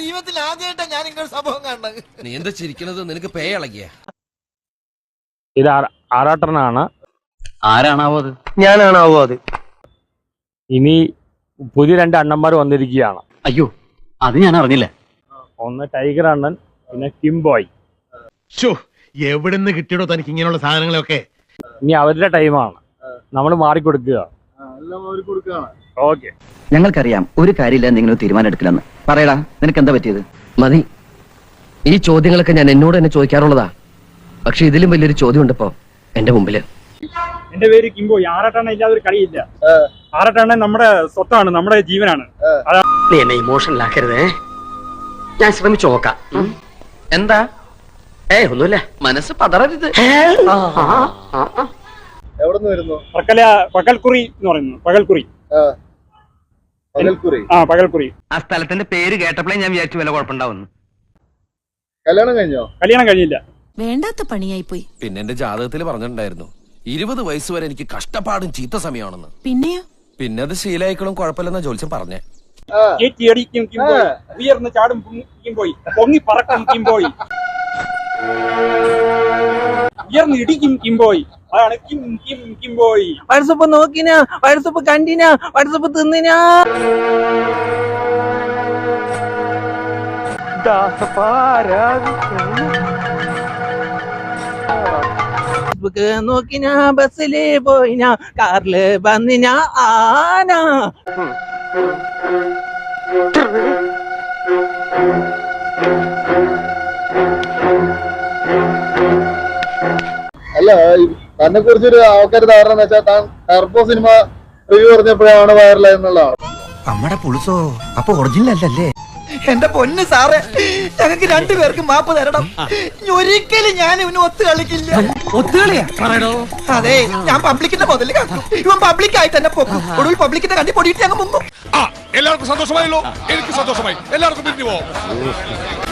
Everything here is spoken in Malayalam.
ജീവിതത്തിൽ ആദ്യമായിട്ടാ ഞാൻ ഇങ്ങനെ സംഭവം കാണുന്നത്. നീ എന്താ ചിരിക്കണത്? നിനക്ക് പേ ഇളകിയ. ഇത് ആറ- ആറാട്ടനാണ്. ആരാണാവോ അത്? ഞാനാണാവോ അത്? ഇനി പുതിയ രണ്ട് അണ്ണന്മാർ വന്നിരിക്കുകയാണ്. അയ്യോ അത് ഞാൻ അറിഞ്ഞില്ല. ഒന്ന് ടൈഗർ അണ്ണൻ പിന്നെ കിംബോയ് എവിടെ നിന്ന് കിട്ടിയോ തനിക്ക് ഇങ്ങനെയുള്ള സാധനങ്ങളൊക്കെ ഇനി അവരുടെ ടൈമാണ്. നമ്മൾ മാറിക്കൊടുക്കുക ഓക്കെ. ഞങ്ങൾക്കറിയാം ഒരു കാര്യമില്ല നിങ്ങൾ തീരുമാനം എടുക്കില്ലെന്ന് പറയടാ നിനക്ക് എന്താ പറ്റിയത്? മതി. ഈ ചോദ്യങ്ങളൊക്കെ ഞാൻ എന്നോട് തന്നെ ചോദിക്കാറുള്ളതാ. പക്ഷെ ഇതിലും വലിയൊരു ചോദ്യം ഉണ്ടപ്പോ എന്റെ മുമ്പിൽ. എന്റെ പേര് കിംബോ. ആറട്ടെണ്ണ ഇല്ലാതെ ഒരു കളിയില്ല. ആറട്ടെണ്ണ നമ്മുടെ സ്വത്താണ് നമ്മുടെ ജീവനാണ്. നീ എന്നെ ഇമോഷണൽ ആക്കരുതേ ഞാൻ ശ്രമിച്ചു നോക്കാം. എന്താ? ഏ ഒന്നുമില്ല. മനസ്സ് പതറരുത്. എവിടെ നിന്ന് വരുന്നു ആ. പക്കല പകൽക്കുറി എന്ന് പറയുന്നു. പകൽക്കുറി. ആ പകൽക്കുറി. ആ സ്ഥലത്തിന്റെ പേര് കേട്ടപ്പോഴേ ഞാൻ വിചാരിച്ചു വല്ല കുഴപ്പമുണ്ടാവുന്നു കല്യാണം കഴിഞ്ഞോ? കല്യാണം കഴിഞ്ഞില്ല. വേണ്ടാത്ത പണിയായി പോയി പിന്നെ എന്റെ ജാതകത്തിൽ പറഞ്ഞിട്ടുണ്ടായിരുന്നു ഇരുപത് വയസ്സ് വരെ എനിക്ക് കഷ്ടപ്പാടും ചീത്ത സമയമാണെന്ന്. പിന്നെയോ? പിന്നെ അത് ശീലായിക്കളും കുഴപ്പമില്ലെന്ന ജോലിച്ചൻ പറഞ്ഞേ. ഉയർന്ന ചാടും പൊങ്ങി പൊങ്ങി പറക്കും കിംബോയ് ഉയർന്ന് കിം കിംബോയ് അതാണ് കിം കിം കിംബോയ് വാട്സപ്പ് നോക്കിനാ വാട്സപ്പ് കണ്ടിനാ വാട്സപ്പ് തിന്നിനാ. ഫേസ്ബുക്ക് നോക്കിനാ ബസ്സിൽ പോയിനാ കാറിൽ വന്നിനാ ആന. അല്ല തന്നെ കുറിച്ചൊരു ആൾക്കാർ ധാരണ എന്ന് വെച്ചാൽ താൻ ടർബോ സിനിമ റിവ്യൂ പറഞ്ഞപ്പോഴാണ് വൈറലായെന്നുള്ളതാണ് നമ്മടെ പുളിസോ അപ്പൊ ഒറിജിനൽ അല്ലല്ലേ? എന്റെ പൊന്ന് സാറേ ഞങ്ങൾക്ക് രണ്ടുപേർക്ക് മാപ്പ് തരണം. ഇനി ഒരിക്കലും ഞാൻ ഇവന് ഒത്തു കളിക്കില്ല അതെ ഞാൻ പബ്ലിക്കിന്റെ മുതൽ കാക്കും ഇവൻ പബ്ലിക് ആയി തന്നെ പോകും ഒടുവിൽ പബ്ലിക്കിന്റെ കണ്ടി പൊടിയിട്ട് ഞങ്ങൾ മുങ്ങും. എല്ലാവർക്കും സന്തോഷമായല്ലോ. എനിക്ക് സന്തോഷമായി. എല്ലാവർക്കും പിരിഞ്ഞു പോവാം.